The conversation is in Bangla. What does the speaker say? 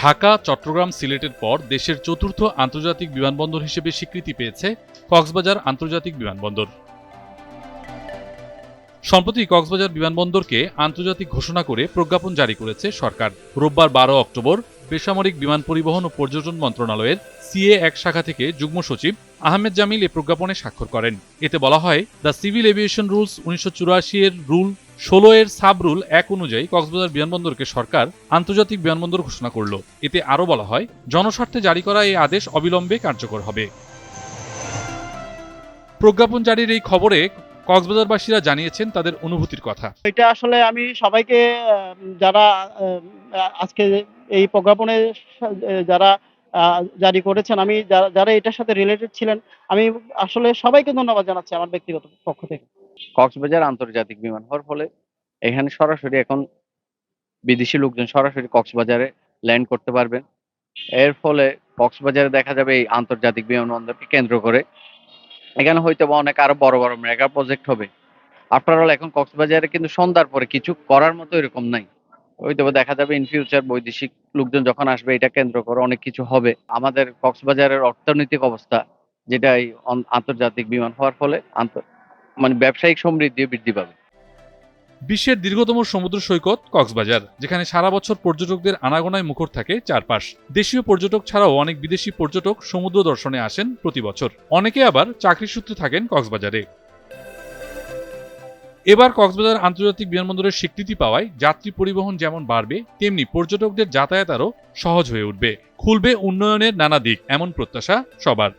ঢাকা, চট্টগ্রাম সিলেটের পর দেশের চতুর্থ আন্তর্জাতিক বিমানবন্দর হিসেবে স্বীকৃতি পেয়েছে কক্সবাজার আন্তর্জাতিক বিমানবন্দর। সম্প্রতি কক্সবাজার বিমানবন্দরকে আন্তর্জাতিক ঘোষণা করে প্রজ্ঞাপন জারি করেছে সরকার। রোববার বারো অক্টোবর বেসামরিক বিমান পরিবহন ও পর্যটন মন্ত্রণালয়ের সিএ এক শাখা থেকে যুগ্ম সচিব আহমেদ জামিল এ প্রজ্ঞাপনে স্বাক্ষর করেন। এতে বলা হয়, দ্য সিভিল এভিয়েশন রুলস উনিশশো চুরাশি এর রুল ষোলো এর সাব রুল এক অনুযায়ী কক্সবাজার বিমানবন্দরকে সরকার আন্তর্জাতিক বিমানবন্দর ঘোষণা করল। এতে আরও বলা হয়, জনস্বার্থে জারি করা এই আদেশ অবিলম্বে কার্যকর হবে। প্রজ্ঞাপন জারির এই খবরে কক্সবাজারবাসীরা জানিয়েছেন তাদের অনুভূতির কথা। এটা আসলে আমি সবাইকে যারা আজকে এই প্রজ্ঞাপনে যারা জারি করেছেন, আমি যারা এটার সাথে রিলেটেড ছিলেন, আমি আসলে সবাইকে ধন্যবাদ জানাচ্ছি আমার ব্যক্তিগত পক্ষ থেকে। কক্সবাজার আন্তর্জাতিক বিমান হওয়ার ফলে এখানে সরাসরি এখন বিদেশি লোকজন সরাসরি কক্সবাজারে ল্যান্ড করতে পারবেন। এর ফলে কক্সবাজারে দেখা যাবে এই আন্তর্জাতিক বিমানবন্দরকে কেন্দ্র করে। এখানে হয়তো বা অনেক আরও বড় বড় মেগা প্রজেক্ট হবে। আফটার এখন কক্সবাজারে কিন্তু সন্ধ্যার পরে কিছু করার মতো এরকম নাই। হয়তো দেখা যাবে ইন ফিউচার বৈদেশিক লোকজন যখন আসবে, এটা কেন্দ্র করে অনেক কিছু হবে। আমাদের কক্সবাজারের অর্থনৈতিক অবস্থা যেটা এই আন্তর্জাতিক বিমান হওয়ার ফলে মানে ব্যবসায়িক সমৃদ্ধি বৃদ্ধি পাবে। বিশ্বের দীর্ঘতম সমুদ্র সৈকত কক্সবাজার, যেখানে সারা বছর পর্যটকদের আনাগোনায় মুখর থাকে চারপাশ। দেশীয় পর্যটক ছাড়াও অনেক বিদেশি পর্যটক সমুদ্র দর্শনে আসেন প্রতি বছর। অনেকে আবার চাকরি সূত্রে থাকেন কক্সবাজারে। এবার কক্সবাজার আন্তর্জাতিক বিমানবন্দরের স্বীকৃতি পাওয়ায় যাত্রী পরিবহন যেমন বাড়বে, তেমনি পর্যটকদের যাতায়াত আরও সহজ হয়ে উঠবে। খুলবে উন্নয়নের নানা দিক, এমন প্রত্যাশা সবার।